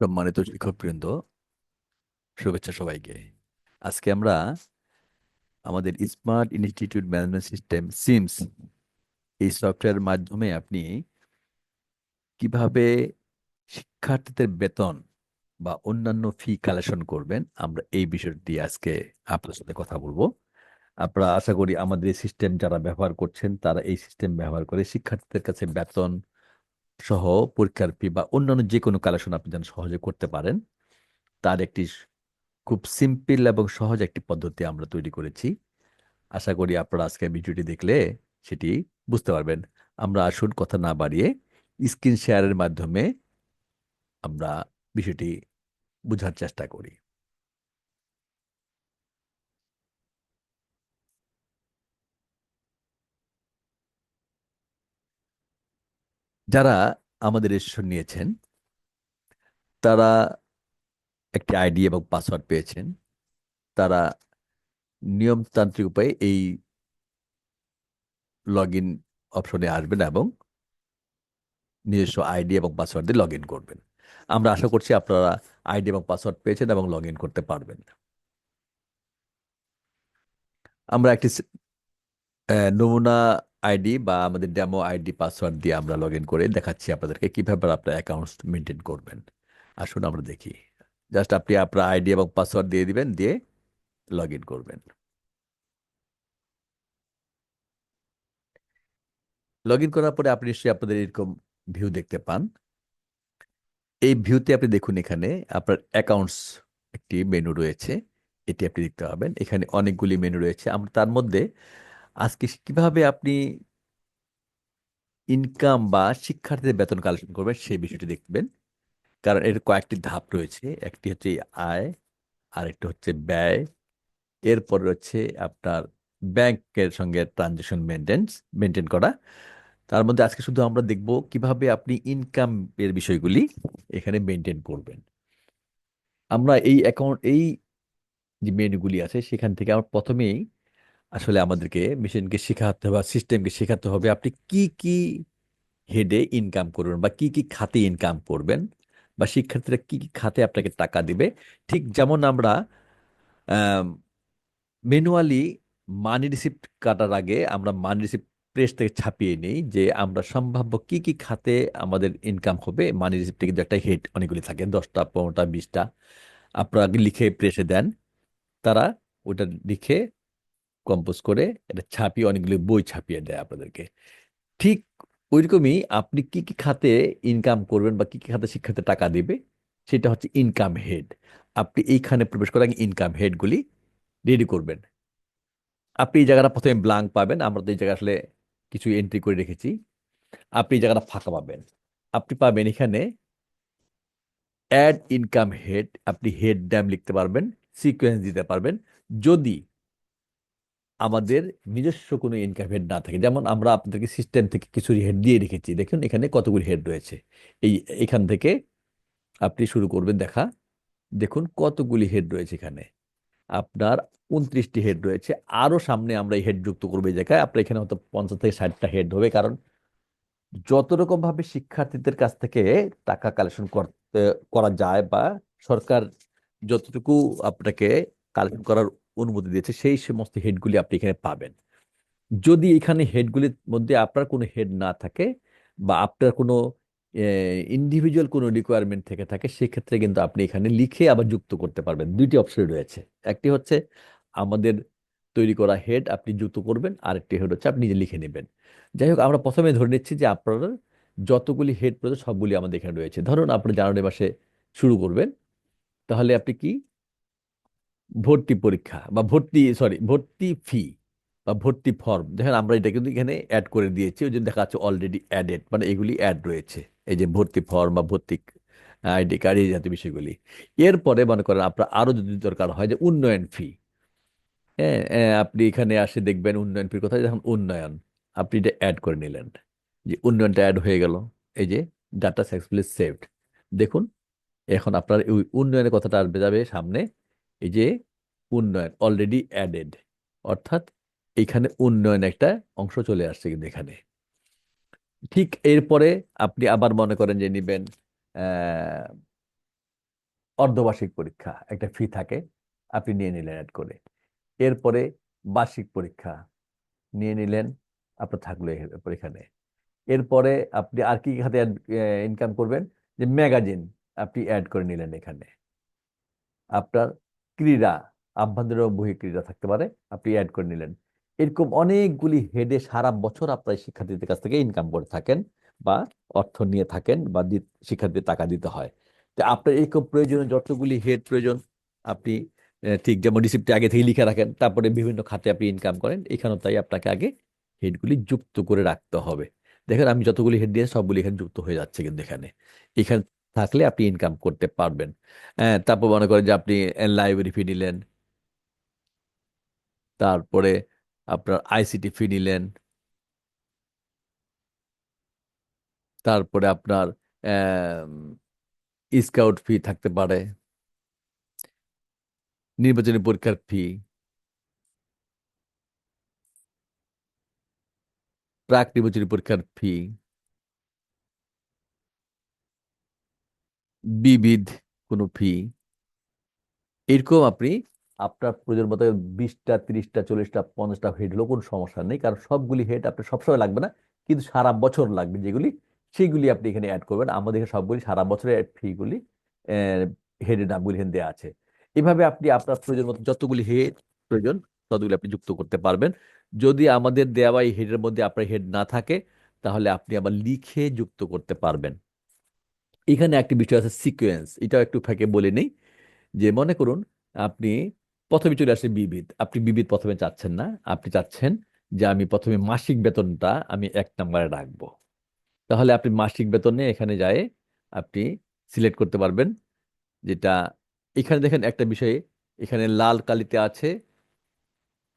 সম্মানিত শিক্ষকবৃন্দ। শুভেচ্ছা সবাইকে। আজকে আমরা আমাদের smart institute management system, SIMS, এই সফটওয়্যার মাধ্যমে আপনি কীভাবে শিক্ষার্থীদের বেতন বা অন্যান্য ফি কালেকশন করবেন, আমরা এই বিষয়টি আজকে আপনার সাথে কথা বলব। আপনারা আশা করি আমাদের সিস্টেম যারা ব্যবহার করছেন, তারা এই সিস্টেম ব্যবহার করে শিক্ষার্থীদের কাছে বেতন সহ পরীক্ষার ফি বা অন্যান্য যে কোনো কালেকশন আপনি যেন সহজে করতে পারেন, তার একটি খুব সিম্পল এবং সহজ একটি পদ্ধতি আমরা তৈরি করেছি। আশা করি আপনারা আজকে ভিডিওটি দেখলে সেটি বুঝতে পারবেন। আমরা আসুন কথা না বাড়িয়ে স্ক্রিন শেয়ারের মাধ্যমে আমরা বিষয়টি বোঝার চেষ্টা করি। যারা আমাদের রেজিস্ট্রেশন নিয়েছেন, তারা একটি আইডি এবং পাসওয়ার্ড পেয়েছেন। তারা নিয়মতান্ত্রিক উপায়ে এই লগ ইন অপশনে আসবেন এবং নিজস্ব আইডি এবং পাসওয়ার্ড দিয়ে লগ ইন করবেন। আমরা আশা করছি আপনারা আইডি এবং পাসওয়ার্ড পেয়েছেন এবং লগ ইন করতে পারবেন। আমরা একটি নমুনা আইডি বা আমাদের ডেমো আইডি, পাসওয়ার্ড দিয়ে আমরা লগ ইন করে দেখাচ্ছি আপনাদেরকে কীভাবে আপনার অ্যাকাউন্টস মেনটেন করবেন। আসুন আমরা দেখি। জাস্ট আপনি আপনার আইডি এবং পাসওয়ার্ড দিয়ে দিবেন, দিয়ে লগ ইন করবেন। লগ ইন করার পরে আপনি নিশ্চয়ই আপনাদের এরকম ভিউ দেখতে পান। এই ভিউতে আপনি দেখুন এখানে আপনার অ্যাকাউন্টস একটি মেনু রয়েছে। এটি আপনি দেখতে পাবেন। এখানে অনেকগুলি মেনু রয়েছে। আমরা তার মধ্যে আজকে কীভাবে আপনি ইনকাম বা শিক্ষার্থীদের বেতন কালেকশন করবেন সেই বিষয়টি দেখবেন। কারণ এর কয়েকটি ধাপ রয়েছে। একটি হচ্ছে আয়, আরেকটি হচ্ছে ব্যয়। এরপর রয়েছে আপনার ব্যাংকের সঙ্গে ট্রানজেকশন মেনটেন্স মেনটেন করা। তার মধ্যে আজকে শুধু আমরা দেখব কীভাবে আপনি ইনকাম এর বিষয়গুলি এখানে মেনটেন করবেন। আমরা এই অ্যাকাউন্ট এই যে মেনুগুলি আছে, সেখান থেকে আমরা প্রথমেই আসলে আমাদেরকে মেশিনকে শেখাতে হবে সিস্টেমকে শেখাতে হবে। আপনি কি কি হেডে ইনকাম করবেন বা কি কি খাতে ইনকাম করবেন বা শিক্ষার্থীরা কি কি খাতে আপনাকে টাকা দিবে? ঠিক যেমন আমরা ম্যানুয়ালি মানি রিসিপ্ট কাটার আগে আমরা মানি রিসিপ্ট প্রেস থেকে ছাপিয়ে নিই যে আমরা সম্ভাব্য কি কি খাতে আমাদের ইনকাম হবে। মানি রিসিপ্টে কিন্তু একটা হেড অনেকগুলি থাকে, দশটা, পনেরোটা, বিশটা। আপনারা লিখে প্রেসে দেন। তারা ওটা লিখে কম্পোজ করে এটা ছাপিয়ে, অনেকগুলি বই ছাপিয়ে দেয় আপনাদেরকে। ঠিক ওইরকমই আপনি কি কি খাতে ইনকাম করবেন বা কি কি খাতে শিক্ষার্থী টাকা দেবে, সেটা হচ্ছে ইনকাম হেড আপনি এইখানে প্রবেশ আগে ইনকাম হেডগুলি রেডি করবেন। আপনি এই জায়গাটা প্রথমে ব্লাঙ্ক পাবেন, আমরা তো এই জায়গায় আসলে কিছু এন্ট্রি করে রেখেছি। আপনি এই জায়গাটা ফাঁকা পাবেন। আপনি পাবেন এখানে অ্যাড ইনকাম হেড আপনি হেড ড্যাম লিখতে পারবেন সিকোয়েন্স দিতে পারবেন। যদি আমাদের নিজস্ব কোনো ইনকাম হেড না থাকে। যেমন আমরা আপনাদেরকে সিস্টেম থেকে কিছু হেড দিয়ে রেখেছি। দেখুন, এখানে কতগুলি হেড রয়েছে। এই, এখান থেকে আপনি শুরু করবেন দেখা। দেখুন, কতগুলি হেড রয়েছে এখানে। আপনার উনত্রিশটি হেড রয়েছে। আরও সামনে আমরা এই হেড যুক্ত করব এই জায়গায়। আপনার এখানে হয়তো পঞ্চাশ থেকে ষাটটা হেড হবে। কারণ যত রকমভাবে শিক্ষার্থীদের কাছ থেকে টাকা কালেকশন করতে করা যায় বা সরকার যতটুকু আপনাকে কালেকশন করার অনুমতি দিয়েছে, সেই সমস্ত হেডগুলি আপনি এখানে পাবেন। যদি এখানে হেডগুলির মধ্যে আপনার কোনো হেড না থাকে বা আপনার কোনো ইন্ডিভিজুয়াল কোনো রিকোয়ারমেন্ট থেকে থাকে, সেক্ষেত্রে কিন্তু আপনি এখানে লিখে আবার যুক্ত করতে পারবেন। দুইটি অপশন রয়েছে। একটি হচ্ছে আমাদের তৈরি করা হেড আপনি যুক্ত করবেন, আরেকটি হেড হচ্ছে আপনি নিজে লিখে নেবেন। যাই হোক, আমরা প্রথমে ধরে নিচ্ছি যে আপনার যতগুলি হেড প্রয়োজন সবগুলি আমাদের এখানে রয়েছে। ধরুন, আপনি জানুয়ারি মাসে শুরু করবেন, তাহলে আপনি কি ভর্তি পরীক্ষা বা ভর্তি সরি ভর্তি ফি বা ভর্তি ফর্ম দেখেন আমরা এটা কিন্তু এখানে অ্যাড করে দিয়েছি, ওই জন্য দেখা যাচ্ছে অলরেডি অ্যাডেড মানে এগুলি অ্যাড রয়েছে। এই যে ভর্তি ফর্ম বা ভর্তি আইডি কার্ড এই জাতীয় বিষয়গুলি। এরপরে মনে করেন আপনার আরও যদি দরকার হয় যে উন্নয়ন ফি হ্যাঁ আপনি এখানে আসে দেখবেন উন্নয়ন ফির কথা যখন উন্নয়ন। আপনি এটা অ্যাড করে নিলেন। যে উন্নয়নটা অ্যাড হয়ে গেল। এই যে ডাটা সাকসেসফুলি সেভড দেখুন, এখন আপনার ওই উন্নয়নের কথাটা আসবে, যাবে সামনে এই যে উন্নয়ন অলরেডি অ্যাডেড অর্থাৎ এখানে উন্নয়ন একটা অংশ চলে আসছে কিন্তু এখানে। ঠিক এরপরে আপনি আবার মনে করেন যে নিবেন অর্ধবার্ষিক পরীক্ষা, একটা ফি থাকে, আপনি নিয়ে নিলেন অ্যাড করে। এরপরে বার্ষিক পরীক্ষা, নিয়ে নিলেন, আপনার থাকল এখানে। এরপরে আপনি আর কি খাতে ইনকাম করবেন? যে ম্যাগাজিন আপনি অ্যাড করে নিলেন এখানে। আপনার ক্রীড়া, আভ্যন্তরীণ বহিঃ ক্রীড়া থাকতে পারে, আপনি অ্যাড করে নিলেন। এরকম অনেকগুলি হেডে সারা বছর আপনার শিক্ষার্থীদের কাছ থেকে ইনকাম করে থাকেন বা অর্থ নিয়ে থাকেন বা শিক্ষার্থীদের টাকা দিতে হয়। তো আপনার এরকম প্রয়োজনে যতগুলি হেড প্রয়োজন, আপনি ঠিক যেমন রিসিপ্টে আগে থেকে লিখে রাখেন, তারপরে বিভিন্ন খাতে আপনি ইনকাম করেন, এখানেও তাই আপনাকে আগে হেডগুলি যুক্ত করে রাখতে হবে। দেখেন আমি যতগুলি হেড দিয়ে সবগুলি এখানে যুক্ত হয়ে যাচ্ছে কিন্তু এখানে। এখানে থাকলে আপনি ইনকাম করতে পারবেন। হ্যাঁ তারপর মনে করেন যে আপনি লাইব্রেরি ফি নিলেন। তারপরে আপনার আইসিটি ফি নিলেন। তারপরে আপনার স্কাউট ফি থাকতে পারে। নির্বাচনী পরীক্ষার ফি প্রাক নির্বাচনী পরীক্ষার ফি বিবিধ কোনো ফি। এরকম আপনি আপনার প্রয়োজন মতো বিশটা, তিরিশটা, চল্লিশটা, পঞ্চাশটা হেড হলেও কোনো সমস্যা নেই, কারণ সবগুলি হেড আপনার সবসময় লাগবে না, কিন্তু সারা বছর লাগবে যেগুলি, সেগুলি আপনি এখানে অ্যাড করবেন। আমাদের এখানে সবগুলি সারা বছরের ফিগুলি হেডের নামগুলি এখানে দেওয়া আছে। এভাবে আপনি আপনার প্রয়োজন মতো যতগুলি হেড প্রয়োজন, ততগুলি আপনি যুক্ত করতে পারবেন। যদি আমাদের দেওয়া এই হেডের মধ্যে আপনার হেড না থাকে, তাহলে আপনি আবার লিখে যুক্ত করতে পারবেন। এখানে একটি বিষয় আছে সিকোয়েন্স এটাও একটু ফাঁকে বলে নেই, যে মনে করুন আপনি প্রথমে চলে আসে বিবিধ আপনি বিবিধ প্রথমে চাচ্ছেন না, আপনি চাচ্ছেন যে আমি প্রথমে মাসিক বেতনটা আমি এক নম্বরে রাখব। তাহলে আপনি মাসিক বেতনে এখানে যায় আপনি সিলেক্ট করতে পারবেন, যেটা এখানে দেখেন একটা বিষয়ে এখানে লাল কালিতে আছে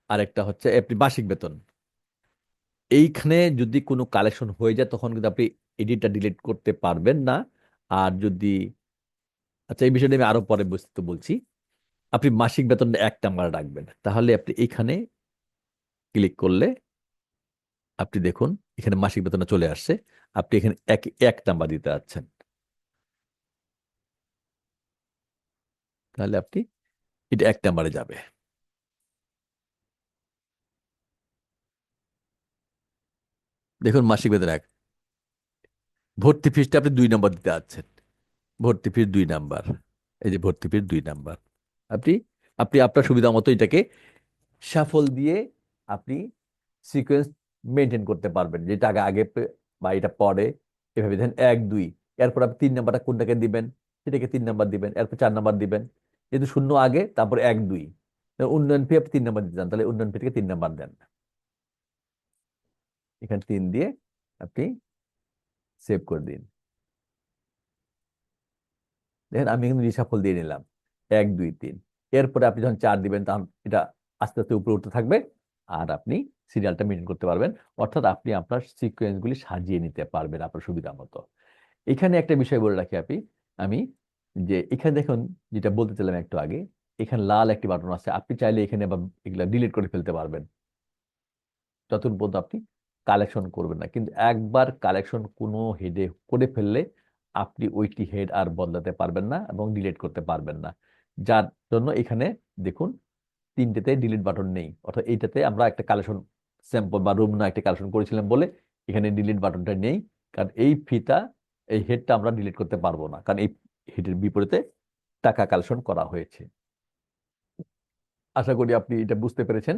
আর একটা হচ্ছে আপনি মাসিক বেতন। এইখানে যদি কোনো কালেকশন হয়ে যায়, তখন কিন্তু আপনি এডিটটা ডিলিট করতে পারবেন না আর যদি আচ্ছা এই বিষয়টা আমি আরও পরে বিস্তারিত বলছি। আপনি মাসিক বেতনটা এক নাম্বার রাখবেন, তাহলে আপনি এইখানে ক্লিক করলে আপনি দেখুন, এখানে মাসিক বেতনটা চলে আসছে। আপনি এখানে এক এক নাম্বার দিতে যাচ্ছেন। তাহলে আপনি এটা এক নাম্বারে যাবে। দেখুন, মাসিক বেতন এক। ভর্তি ফিসটা আপনি দুই নাম্বার দিতে যাচ্ছেন। ভর্তি ফিস দুই নাম্বার। এই যে ভর্তি ফিস দুই নাম্বার। আপনি আপনি আপনার সুবিধা মতো এটাকে সাফল দিয়ে আপনি সিকোয়েন্স মেনটেন করতে পারবেন। যে টাকা আগে বা এটা পরে, এভাবে দেন এক, দুই। এরপর আপনি তিন নাম্বারটা কোনটাকে দিবেন? সেটাকে তিন নাম্বার দিবেন, এরপর চার নাম্বার দিবেন। যেহেতু শূন্য আগে, তারপর এক, দুই। উন্নয়ন ফি আপনি তিন নাম্বার দিতে চান, তাহলে উন্নয়ন ফিটাকে তিন নাম্বার দেন। এখানে তিন দিয়ে আপনি সেভ করে দিন। দেখেন আমি কিন্তু রিসাফল দিয়ে নিলাম। এক, দুই, তিন। এরপরে আপনি যখন চার দিবেন তখন এটা আস্তে আস্তে উপরে উঠতে থাকবে আর আপনি সিরিয়ালটা মেনটেন করতে পারবেন। অর্থাৎ আপনি আপনার সিকোয়েন্সগুলি সাজিয়ে নিতে পারবেন আপনার সুবিধা মতো। এখানে একটা বিষয় বলে রাখি আপনি, আমি যে এখানে দেখুন যেটা বলতে চাইলাম একটু আগে, এখানে লাল একটি বাটন আছে। আপনি চাইলে এখানে এগুলা ডিলিট করে ফেলতে পারবেন। যতক্ষণ পর্যন্ত আপনি কালেকশন করবেন না। কিন্তু একবার কালেকশন কোনো হেডে করে ফেললে আপনি ওইটি হেড আর বদলাতে পারবেন না এবং ডিলিট করতে পারবেন না। যার জন্য এখানে দেখুন, তিনটেতে ডিলিট বাটন নেই। অর্থাৎ এইটাতে আমরা একটা কালেকশন স্যাম্পল বা রুম না একটা কালেকশন করেছিলাম বলে এখানে ডিলিট বাটনটা নেই। কারণ এই ফিটা এই হেডটা আমরা ডিলিট করতে পারব না। কারণ এই হেডের বিপরীতে টাকা কালেকশন করা হয়েছে। আশা করি আপনি এটা বুঝতে পেরেছেন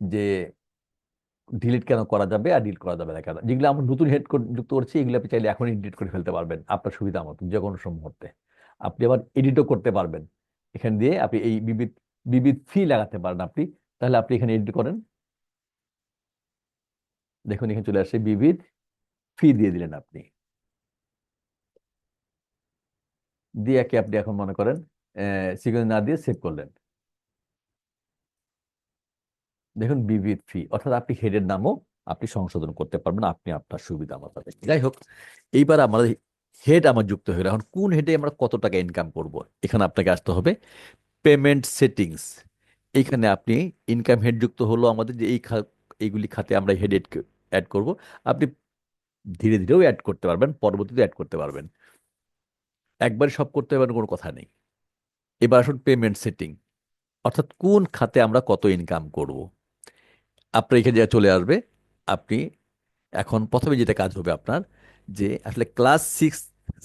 যে ডিলিট কেন করা যাবে আর ডিলিট করা যাবে না কেন? যেগুলো আমরা নতুন হেড যুক্ত করছি, এগুলো আপনি চাইলে এখনই ডিলিট করে ফেলতে পারবেন আপনার সুবিধা মতো, যে কোনো মুহূর্তে। আপনি আবার এডিটও করতে পারবেন। এখান দিয়ে আপনি এই বিবিধ বিবিধ ফি লাগাতে পারেন আপনি, তাহলে আপনি এখানে এডিট করেন। দেখুন, এখানে চলে আসে বিবিধ ফি দিয়ে দিলেন আপনি। দিয়ে আপনি এখন মনে করেন সিকোয়েন্স না দিয়ে সেভ করলেন। দেখুন বিবিধ ফি অর্থাৎ আপনি হেডের নামও আপনি সংশোধন করতে পারবেন, আপনি আপনার সুবিধা মতো যাই হোক এইবার আমাদের হেড আমার যুক্ত হয়ে এখন কোন হেডে আমরা কত টাকা ইনকাম করব? এখানে আপনাকে আসতে হবে। পেমেন্ট সেটিংস এইখানে আপনি ইনকাম হেড যুক্ত হলো আমাদের যে এই খা- এইগুলি খাতে আমরা হেড অ্যাড করব। আপনি ধীরে ধীরেও অ্যাড করতে পারবেন, পরবর্তীতে অ্যাড করতে পারবেন। একবার সব করতে পারবেন, কোনো কথা নেই। এবার আসুন পেমেন্ট সেটিং অর্থাৎ কোন খাতে আমরা কত ইনকাম করব? আপনার এখানে যা চলে আসবে, আপনি এখন প্রথমে যেটা কাজ হবে আপনার, যে আসলে ক্লাস সিক্স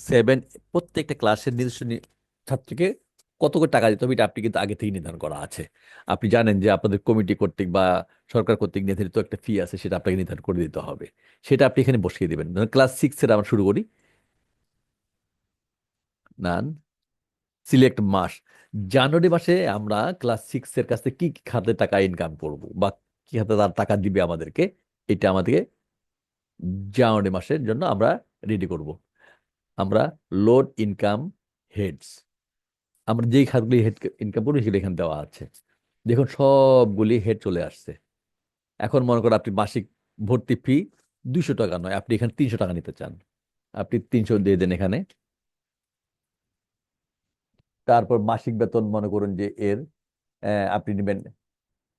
সেভেন প্রত্যেকটা ক্লাসের নিজস্ব ছাত্রীকে কত করে টাকা দিতে হবে এটা আপনি কিন্তু আগে থেকে নির্ধারণ করা আছে। আপনি জানেন যে আপনাদের কমিটি কর্তৃক বা সরকার কর্তৃক নির্ধারিত একটা ফি আছে, সেটা আপনাকে নির্ধারণ করে দিতে হবে। সেটা আপনি এখানে বসিয়ে দেবেন। ক্লাস সিক্সের আমরা শুরু করি। নান সিলেক্ট মাস। জানুয়ারি মাসে আমরা ক্লাস সিক্স এর কাছে কি কি খাতে টাকা ইনকাম করব বা কি খাতে তার টাকা দিবে আমাদেরকে, এটা আমাদেরকে জানুয়ারি মাসের জন্য আমরা রেডি করব। আমরা লোড ইনকাম হেডস আমরা যেই খাতগুলি হেড ইনকাম করব সেগুলো এখানে দেওয়া আছে। দেখুন সবগুলি হেড চলে আসছে। এখন মনে করেন আপনি মাসিক ভর্তি ফি দুশো টাকা নয়, আপনি এখানে তিনশো টাকা নিতে চান। আপনি তিনশো দিয়ে দেন এখানে। তারপর মাসিক বেতন মনে করুন যে এর আপনি নেবেন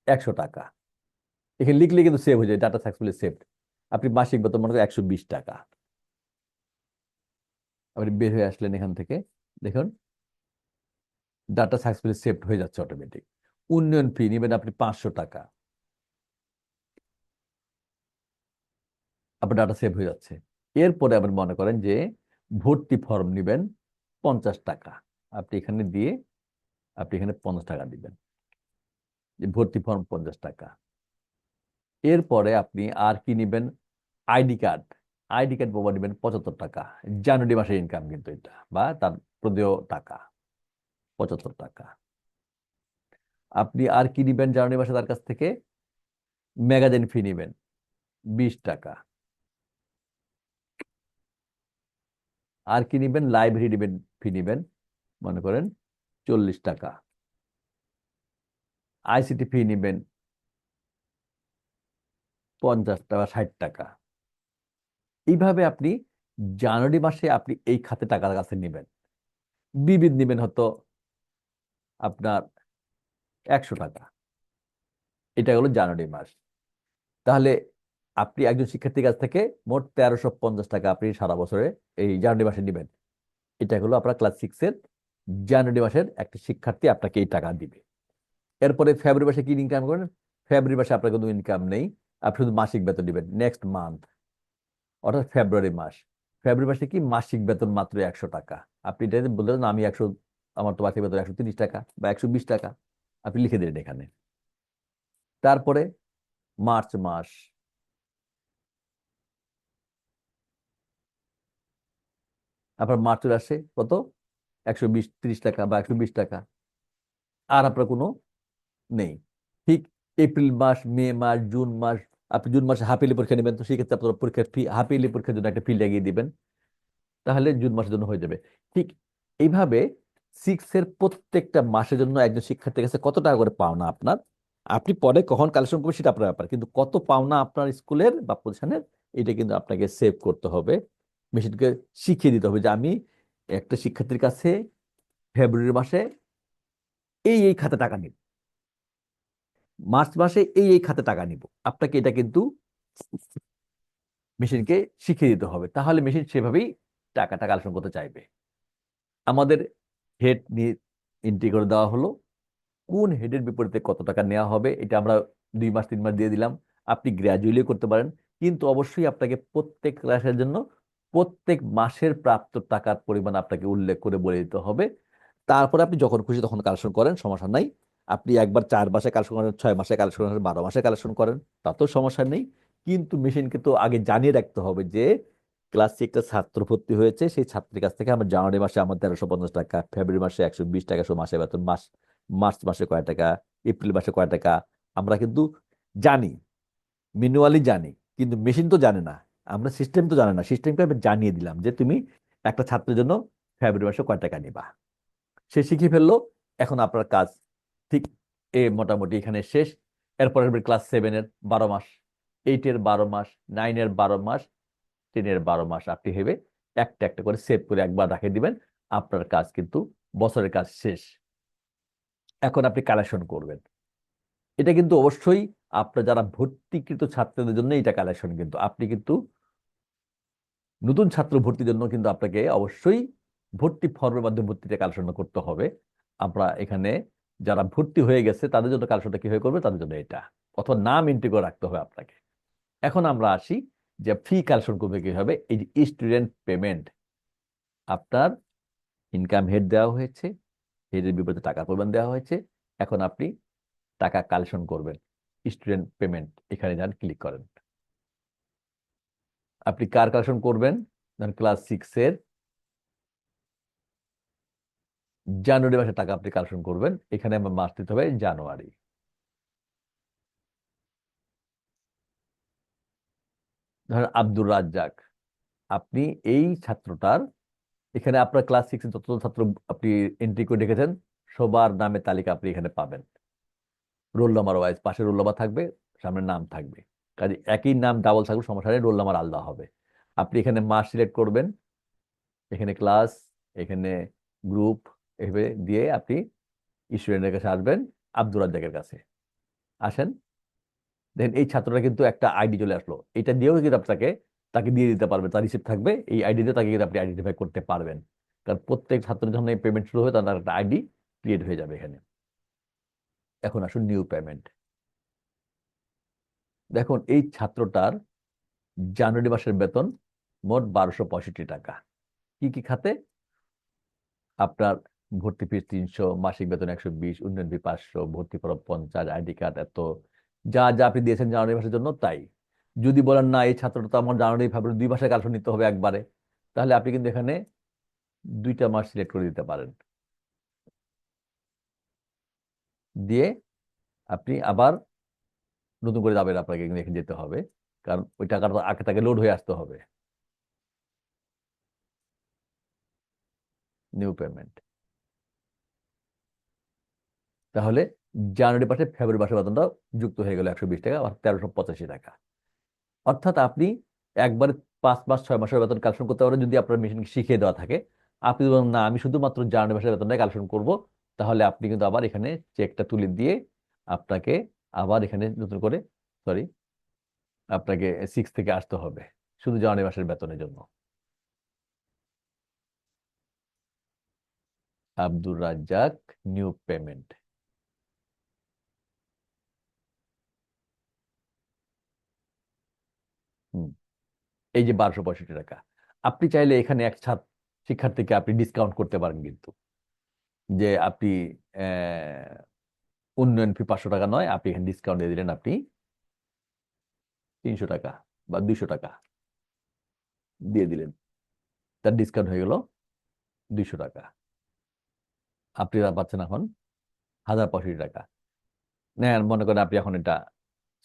একশো টাকা। এখানে লিখলে কিন্তু সেভ হয়ে যায় ডাটা সাকসেসফুলি সেভড আপনি মাসিক বেতন মনে করেন একশো বিশ টাকা। আপনি বের হয়ে আসলেন এখান থেকে, দেখুন ডাটা সাকসেসফুলি সেভড হয়ে যাচ্ছে অটোমেটিক উন্নয়ন ফি নেবেন আপনি পাঁচশো টাকা। আপনার ডাটা সেভ হয়ে যাচ্ছে। এরপরে আবার মনে করেন যে ভর্তি ফর্ম নেবেন পঞ্চাশ টাকা। আপনি এখানে দিয়ে, আপনি এখানে পঞ্চাশ টাকা দিবেন। ভর্তি ফর্ম পঞ্চাশ টাকা। এরপরে আপনি আর কি নেবেন? ID card. আইডি কার্ড বাবা নেবেন পঁচাত্তর টাকা। জানুয়ারি মাসের ইনকাম কিন্তু এটা, বা তার প্রদেয় টাকা, পঁচাত্তর টাকা। আপনি আর কি নিবেন জানুয়ারি মাসে তার কাছ থেকে? ম্যাগাজিন ফি নেবেন, বিশ টাকা। আর কি নিবেন? লাইব্রেরি নিবেন, ফি নিবেন, মনে করেন চল্লিশ টাকা। আইসিটি ফি নিবেন পঞ্চাশ টাকা, ষাট টাকা। এইভাবে আপনি জানুয়ারি মাসে আপনি এই খাতে টাকার কাছে নেবেন। বিবিধ নেবেন হয়তো আপনার একশো টাকা। এটা হলো জানুয়ারি মাস। তাহলে আপনি একজন শিক্ষার্থীর কাছ থেকে মোট তেরোশো পঞ্চাশ টাকা আপনি সারা বছরে এই জানুয়ারি মাসে নেবেন। এটা হলো আপনার ক্লাস সিক্সের জানুয়ারি মাসের একটা শিক্ষার্থী আপনাকে এই টাকা দিবে। এরপরে ফেব্রুয়ারি মাসে কি ইনকাম করেন? ফেব্রুয়ারি মাসে আপনার কোনো ইনকাম নেই। আপনি শুধু মাসিক বেতন দিবেন নেক্সট মান্থ অর্থাৎ ফেব্রুয়ারি মাস। ফেব্রুয়ারি মাসে কি মাসিক বেতন মাত্র একশো টাকা? আপনি এটা বললেন না আমি একশো, আমার তো মাসিক বেতন একশো তিরিশ টাকা বা একশো বিশ টাকা, আপনি লিখে দিলেন এখানে। তারপরে মার্চ মাস। আপনার মার্চ আসে কত? একশো বিশ, তিরিশ টাকা বা একশো বিশ টাকা। আর আপনার কোনো নেই। ঠিক এপ্রিল মাস, মে মাস, জুন মাস আপনি জুন মাসে হাফ পরীক্ষা নেবেন, তো সেক্ষেত্রে আপনার পরীক্ষার ফি, হাফ ইয়ারলি পরীক্ষার জন্য একটা ফি লাগিয়ে দিবেন। তাহলে জুন মাসের জন্য হয়ে যাবে। ঠিক এইভাবে সিক্সের প্রত্যেকটা মাসের জন্য একজন শিক্ষার্থীর কাছে কত টাকা করে পাওনা আপনার? আপনি পরে কখন কালেকশন করবেন সেটা আপনার ব্যাপার, কিন্তু কত পাওনা আপনার স্কুলের বা প্রতিষ্ঠানের, এটা কিন্তু আপনাকে সেভ করতে হবে। মেশিনকে শিখিয়ে দিতে হবে যে আমি একটা শিক্ষার্থীর কাছে ফেব্রুয়ারি মাসে এই এই খাতে টাকা নিব মার্চ মাসে এই এই খাতে টাকা নিব। আপনাকে এটা কিন্তু মেশিনকে শিখিয়ে দিতে হবে। তাহলে মেশিন সেভাবেই টাকাটা কালেকশন করতে চাইবে। আমাদের হেড নিয়ে এন্ট্রি করে দেওয়া হলো। কোন হেডের বিপরীতে কত টাকা নেওয়া হবে, এটা আমরা দুই মাস, তিন মাস দিয়ে দিলাম। আপনি গ্র্যাজুয়ালি করতে পারেন। কিন্তু অবশ্যই আপনাকে প্রত্যেক ক্লাসের জন্য প্রত্যেক মাসের প্রাপ্ত টাকার পরিমাণ আপনাকে উল্লেখ করে বলে দিতে হবে। তারপরে আপনি যখন খুশি তখন কালেকশন করেন, সমস্যা নাই। আপনি একবার চার মাসে কালেকশন করেন, ছয় মাসে কালেকশন করেন, বারো মাসে কালেকশন করেন, তাতেও সমস্যা নেই। কিন্তু মেশিনকে তো আগে জানিয়ে রাখতে হবে যে, ক্লাস একটা ছাত্র ভর্তি হয়েছে, সেই ছাত্রের কাছ থেকে আমার জানুয়ারি মাসে আমার তেরোশো পঞ্চাশ টাকা, ফেব্রুয়ারি মাসে একশো বিশ টাকা সব মাসে বেতন, মাস, মার্চ মাসে কয় টাকা, এপ্রিল মাসে কয় টাকা, আমরা কিন্তু জানি, ম্যানুয়ালি জানি, কিন্তু মেশিন তো জানে না, আমরা সিস্টেম তো জানে না, সিস্টেমকে আমি জানিয়ে দিলাম যে, তুমি একটা ছাত্রের জন্য ফেব্রুয়ারি মাসে কয় টাকা নিবা? সে শিখে ফেলল, এখন আপনার কাজ ঠিক এ মোটামুটি এখানে শেষ। এরপরে ক্লাস সেভেনের বারো মাস এইটের বারো মাস নাইনের বারো মাস টেনের বারো মাস আপনি ভেবে একটা একটা করে সেভ করে একবার রাখে দিবেন। আপনার কাজ কিন্তু বছরের কাজ শেষ। এখন আপনি কালেকশন করবেন। এটা কিন্তু অবশ্যই আপনার যারা ভর্তিকৃত ছাত্রদের জন্য এটা কালেকশন কিন্তু। আপনি কিন্তু নতুন ছাত্র ভর্তির জন্য কিন্তু আপনাকে অবশ্যই ভর্তি ফর্মের মাধ্যমে ভর্তিটা কালেকশন করতে হবে। আমরা এখানে যারা ভর্তি হয়ে গেছে, তাদের জন্য কালেকশনটা কীভাবে করবে? তাদের জন্য এটা। অথবা নাম এন্ট্রি করে রাখতে হবে আপনাকে। এখন আমরা আসি যে ফি কালেকশন করবে কীভাবে? এই যে স্টুডেন্ট পেমেন্ট আপনার ইনকাম হেড দেওয়া হয়েছে হেডের বিপরীতে টাকা পরিমাণ দেওয়া হয়েছে। এখন আপনি টাকা কালেকশন করবেন স্টুডেন্ট পেমেন্ট এখানে যান ক্লিক করেন। আপনি কার কালেকশন করবেন? ধরেন ক্লাস সিক্স এর জানুয়ারি মাসে টাকা আপনি কালেকশন করবেন। এখানে আমার মাস দিতে হবে জানুয়ারি। ধরেন আব্দুর রাজ্জাক, আপনি এই ছাত্রটার, এখানে আপনার ক্লাস সিক্স যত ছাত্র আপনি এন্ট্রি করে রেখেছেন, সবার নামের তালিকা আপনি এখানে পাবেন। রোল নাম্বার ওয়াইজ পাশে রোল নাম্বার থাকবে, সামনে নাম থাকবে। কাজে একই নাম ডাবল থাকবে, সমস্যা নেই, রোল নাম্বার আলাদা হবে। আপনি এখানে মাস সিলেক্ট করবেন, এখানে ক্লাস এখানে গ্রুপ এভাবে দিয়ে আপনি স্টুডেন্টের কাছে আসবেন আব্দুর রাজ্জাকের কাছে। আসেন। দেখেন এই ছাত্রটা কিন্তু একটা আইডি চলে আসলো। এটা দিয়েও কিন্তু আপনাকে, তাকে দিয়ে দিতে পারবে, তার রিসিপ্ট থাকবে। এই আইডি দিয়ে তাকে কিন্তু আপনি আইডেন্টিফাই করতে পারবেন। কারণ প্রত্যেক ছাত্রের যখন এই পেমেন্ট শুরু হবে, তার একটা আইডি ক্রিয়েট হয়ে যাবে এখানে। এখন আসুন নিউ পেমেন্ট দেখুন, এই ছাত্রটার জানুয়ারি মাসের বেতন মোট বারোশো পঁয়ষট্টি টাকা। কি কি খাতে? আপনার ভর্তি ফিস তিনশো, মাসিক বেতন একশো বিশ, উন্নয়ন ফি পাঁচশো, ভর্তি খরচ পঞ্চাশ, আইডি কার্ড এত। যা যা আপনি দিয়েছেন জানুয়ারি মাসের জন্য তাই। যদি বলেন না, এই ছাত্রটা তো আমার জানুয়ারি, ফেব্রুয়ারি দুই মাসের কালেকশন নিতে হবে একবারে, তাহলে আপনি কিন্তু এখানে দুইটা মাস সিলেক্ট করে দিতে পারেন। দিয়ে আপনি আবার নতুন করে যাবেন আপনাকে কিন্তু এখানে যেতে হবে, কারণ ওই টাকাটা আগে তাকে লোড হয়ে আসতে হবে। নিউ পেমেন্ট তাহলে জানুয়ারি মাসে ফেব্রুয়ারি মাসের বেতনটা যুক্ত হয়ে গেল একশো বিশ টাকা তেরোশো পঁচাশি টাকা। অর্থাৎ আপনি একবারে পাঁচ মাস, ছয় মাসের বেতন কালেকশন করতে পারেন, যদি আপনার মেশিনকে শিখিয়ে দেওয়া থাকে। আপনি বলেন, না, আমি শুধুমাত্র জানুয়ারি মাসের বেতনটাই কালেকশন করব। তাহলে আপনি কিন্তু আবার এখানে চেকটা তুলে দিয়ে আপনাকে আবার এখানে নতুন করে সরি আপনাকে সিক্স থেকে আসতে হবে শুধু জানুয়ারি মাসের বেতনের জন্য। আব্দুর রাজ্জাক নিউ পেমেন্ট এই যে বারোশো পঁয়ষট্টি টাকা, আপনি চাইলে এখানে এক ছাত্র শিক্ষার্থীকে আপনি ডিসকাউন্ট করতে পারেন কিন্তু। যে আপনি উন্নয়ন ফি পাঁচশো টাকা নয়, আপনি এখানে ডিসকাউন্ট দিয়ে দিলেন আপনি তিনশো টাকা বা দুইশো টাকা দিয়ে দিলেন। তার ডিসকাউন্ট হয়ে গেল দুইশো টাকা। আপনি যা পাচ্ছেন এখন হাজার পঁয়ষট্টি টাকা। নেন, মনে করেন আপনি এখন এটা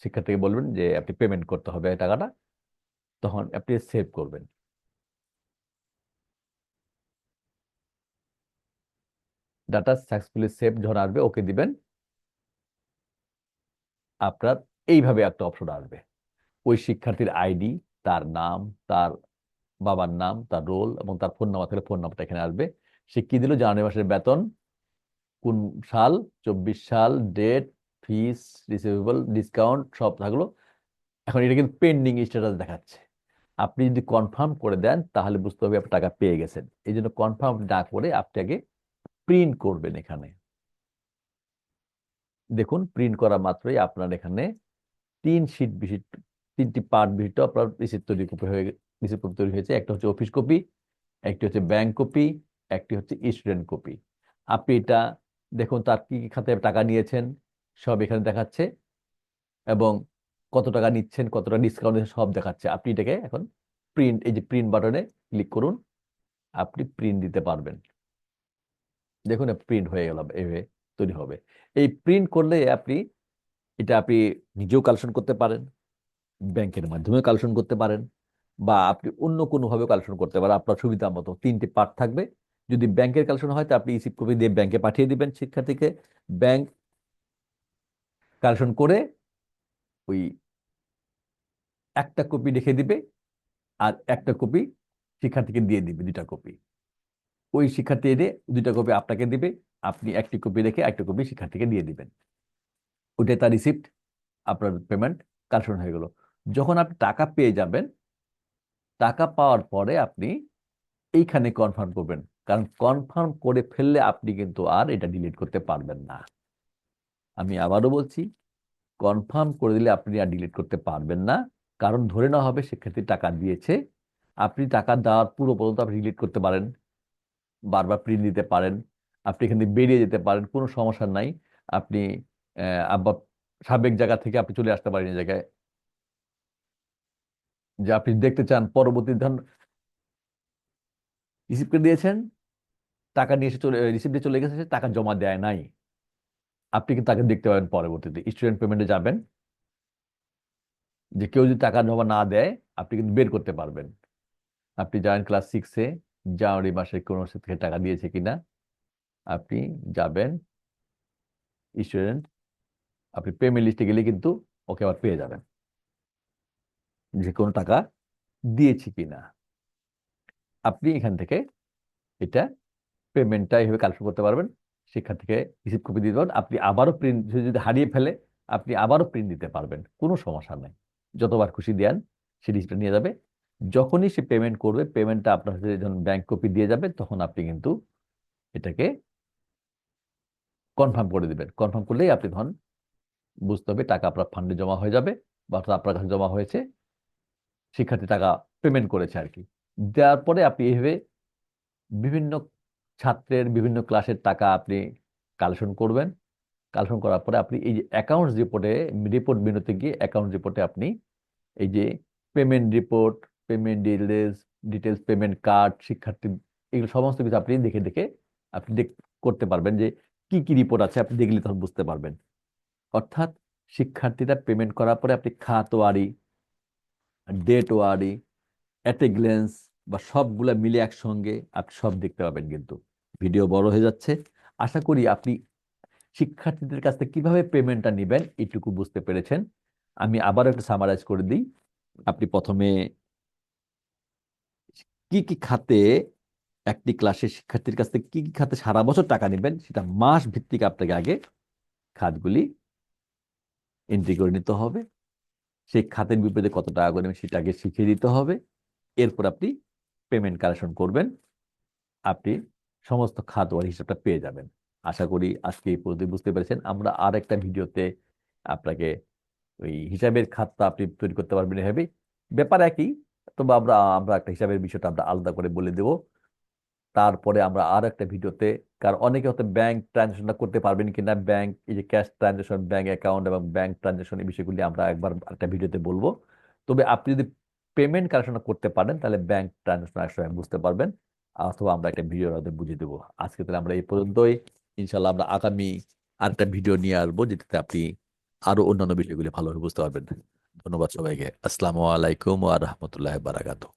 শিক্ষার্থীকে বলবেন যে আপনি পেমেন্ট করতে হবে টাকাটা। তখন আপনি সেভ করবেন। ডাটা সাকসেসফুলি সেভ যখন আসবে ওকে দিবেন। আপনার এইভাবে একটা অপশন আসবে। ওই শিক্ষার্থীর আইডি তার নাম, তার বাবার নাম, তার রোল এবং তার ফোন নাম্বার থাকলে ফোন নাম্বারটা এখানে আসবে। সে কি দিল? জানুয়ারি মাসের বেতন। কোন সাল? চব্বিশ সাল ডেট ফিস রিসিভেবল ডিসকাউন্ট সব থাকল। এখন এটা কিন্তু পেন্ডিং স্ট্যাটাস দেখাচ্ছে। আপনি যদি কনফার্ম করে দেন, তাহলে বুঝতে হবে আপনি টাকা পেয়ে গেছেন। এই জন্য কনফার্ম না করে আপনি আগে প্রিন্ট করবেন এখানে। দেখুন প্রিন্ট করা মাত্রই আপনার এখানে তিন শিট বিশিষ্ট তিনটি পার্ট বিশিষ্ট আপনার রিসিপ্ট তৈরি কপি হয়ে রিসিপ্ট কপি তৈরি হয়েছে। একটা হচ্ছে অফিস কপি একটি হচ্ছে ব্যাংক কপি একটি হচ্ছে স্টুডেন্ট কপি আপনি এটা, দেখুন, তার কি কি খাতে টাকা নিয়েছেন, সব এখানে দেখাচ্ছে। এবং কত টাকা নিচ্ছেন, কতটা ডিসকাউন্ট সব দেখাচ্ছে। আপনি এটাকে এখন প্রিন্ট এই যে প্রিন্ট বাটনে ক্লিক করুন, আপনি প্রিন্ট দিতে পারবেন। দেখুন প্রিন্ট হয়ে গেল এভাবে তৈরি হবে। এই প্রিন্ট করলে আপনি, এটা আপনি নিজেও কালেকশন করতে পারেন, ব্যাংকের মাধ্যমে কালেকশন করতে পারেন, বা আপনি অন্য কোনোভাবে কালেকশন করতে পারেন। আপনার সুবিধা মতো তিনটে পার্ট থাকবে। যদি ব্যাংকের কালেকশন হয়, তো আপনি ইসিপ কপি দিয়ে ব্যাংকে পাঠিয়ে দিবেন শিক্ষার্থীকে। ব্যাংক কালেকশন করে ওই একটা কপি রেখে দিবে আর একটা কপি শিক্ষার্থীকে দিয়ে দিবে দুইটা কপি ওই শিক্ষার্থী এনে দুইটা কপি আপনাকে দিবে, আপনি একটি কপি রেখে একটা কপি শিক্ষার্থীকে দিয়ে দিবেন। ওইটাই তার রিসিপ্ট আপনার পেমেন্ট কালেকশন হয়ে গেল। যখন আপনি টাকা পেয়ে যাবেন, টাকা পাওয়ার পরে আপনি এইখানে কনফার্ম করবেন। কারণ কনফার্ম করে ফেললে আপনি কিন্তু আর এটা ডিলিট করতে পারবেন না। আমি আবারও বলছি কনফার্ম করে দিলে আপনি আর ডিলিট করতে পারবেন না। কারণ ধরে নেওয়া হবে সেক্ষেত্রে টাকা দিয়েছে। আপনি টাকা দেওয়ার পুরো পর্যন্ত আপনি ডিলিট করতে পারেন। বারবার প্রিন্ট দিতে পারেন। আপনি এখান থেকে বেরিয়ে যেতে পারেন। কোনো সমস্যা নাই। আপনি আবার সাবেক জায়গা থেকে আপনি চলে আসতে পারেন এই জায়গায়। যে আপনি দেখতে চান, পরবর্তী ধরুন রিসিভ করে দিয়েছেন? টাকা নিয়ে এসে চলে রিসিভ দিয়ে চলে গেছে টাকা জমা দেয় নাই। আপনি কিন্তু তাকে দেখতে পাবেন পরবর্তীতে। স্টুডেন্ট পেমেন্টে যাবেন। যে কেউ যদি টাকা জমা না দেয়, আপনি কিন্তু বের করতে পারবেন। আপনি যাবেন ক্লাস সিক্সে জানুয়ারি মাসে কোনো থেকে টাকা দিয়েছে কিনা, আপনি যাবেন। স্টুডেন্ট আপনি পেমেন্ট লিস্টে গেলে কিন্তু ওকে আবার পেয়ে যাবেন। যে কোনো টাকা দিয়েছি কিনা। আপনি এখান থেকে এটা পেমেন্টটা এইভাবে কালেকশন করতে পারবেন। সেখান থেকে রিসিভ কপি দিতে পারবেন আপনি আবারও প্রিন্ট যদি হারিয়ে ফেলে, আপনি আবারও প্রিন্ট দিতে পারবেন। কোনো সমস্যা নেই। যতবার খুশি দেন, সে রিসিপ্টটা নিয়ে যাবে। যখনই সে পেমেন্ট করবে পেমেন্টটা আপনার হাতে যখন ব্যাংক কপি দিয়ে যাবে, তখন আপনি কিন্তু এটাকে কনফার্ম করে দেবেন। কনফার্ম করলেই আপনি ধন বুঝতে হবে টাকা আপনার ফান্ডে জমা হয়ে যাবে বা আপনার কাছে জমা হয়েছে, শিক্ষার্থী টাকা পেমেন্ট করেছে আর কি। দেওয়ার পরে আপনি এইভাবে বিভিন্ন ছাত্রের বিভিন্ন ক্লাসের টাকা আপনি কালেকশন করবেন। কালেকশন করার পরে আপনি এই যে অ্যাকাউন্টস রিপোর্টে রিপোর্ট বিনোতে গিয়ে অ্যাকাউন্ট রিপোর্টে আপনি এই যে payment report payment details details payment card শিক্ষার্থী, এগুলো সমস্ত কিছু আপনি দেখে দেখে আপনি দেখ, করতে পারবেন যে কি কি রিপোর্ট আছে আপনি দেখলে তখন বুঝতে পারবেন। অর্থাৎ শিক্ষার্থীরা পেমেন্ট করার পরে আপনি খাত ওয়ারি ডেট ওয়ারি অ্যাট এ গ্লেন্স বা সবগুলা মিলে একসঙ্গে আপনি সব দেখতে পাবেন কিন্তু। ভিডিও বড় হয়ে যাচ্ছে। আশা করি আপনি শিক্ষার্থীদের কাছ থেকে কীভাবে পেমেন্টটা নেবেন এইটুকু বুঝতে পেরেছেন। আমি আবারও একটু সামারাইজ করে দিই। আপনি প্রথমে কি কি খাতে একটি ক্লাসের শিক্ষার্থীর কাছ থেকে কি কি খাতে সারা বছর টাকা নেবেন সেটা মাস ভিত্তিক আপনাকে আগে খাতগুলি এন্ট্রি করে নিতে হবে। সেই খাতের বিপরীতে কত টাকা করে নেবেন সেটা আগে শিখিয়ে দিতে হবে। এরপর আপনি পেমেন্ট কালেকশন করবেন, আপনি সমস্ত খাত ওয়ার হিসাবটা পেয়ে যাবেন। আশা করি আজকে এই পর্যন্ত বুঝতে পেরেছেন। আমরা আর একটা ভিডিওতে আপনাকে ওই হিসাবের খাতটা আপনি তৈরি করতে পারবেন এভাবে ব্যাপার একই, তবে আমরা আমরা একটা হিসাবের বিষয়টা আমরা আলাদা করে বলে দেব। তারপরে আমরা আর একটা ভিডিওতে, কারণ অনেকে হয়তো ব্যাংক ট্রানজাকশনটা করতে পারবেন কিনা ব্যাংক এই যে ক্যাশ ট্রানজাকশন ব্যাংক অ্যাকাউন্ট এবং ব্যাংক ট্রানজাকশন এই বিষয়গুলি আমরা একবার একটা ভিডিওতে বলব। তবে আপনি যদি পেমেন্ট কালেকশন করতে পারেন, তাহলে ব্যাংক ট্রানজাকশন একসময় বুঝতে পারবেন। অথবা আমরা একটা ভিডিও বুঝিয়ে দেবো। আজকে তাহলে আমরা এই পর্যন্তই। ইনশাল্লাহ আমরা আগামী আরেকটা ভিডিও নিয়ে আসব, যেটাতে আপনি আরও অন্যান্য বিষয়গুলি ভালোভাবে বুঝতে পারবেন। ধন্যবাদ সবাইকে। আসসালামু আলাইকুম আ রহমতুল্লাহ ওয়া বারাকাতুহু।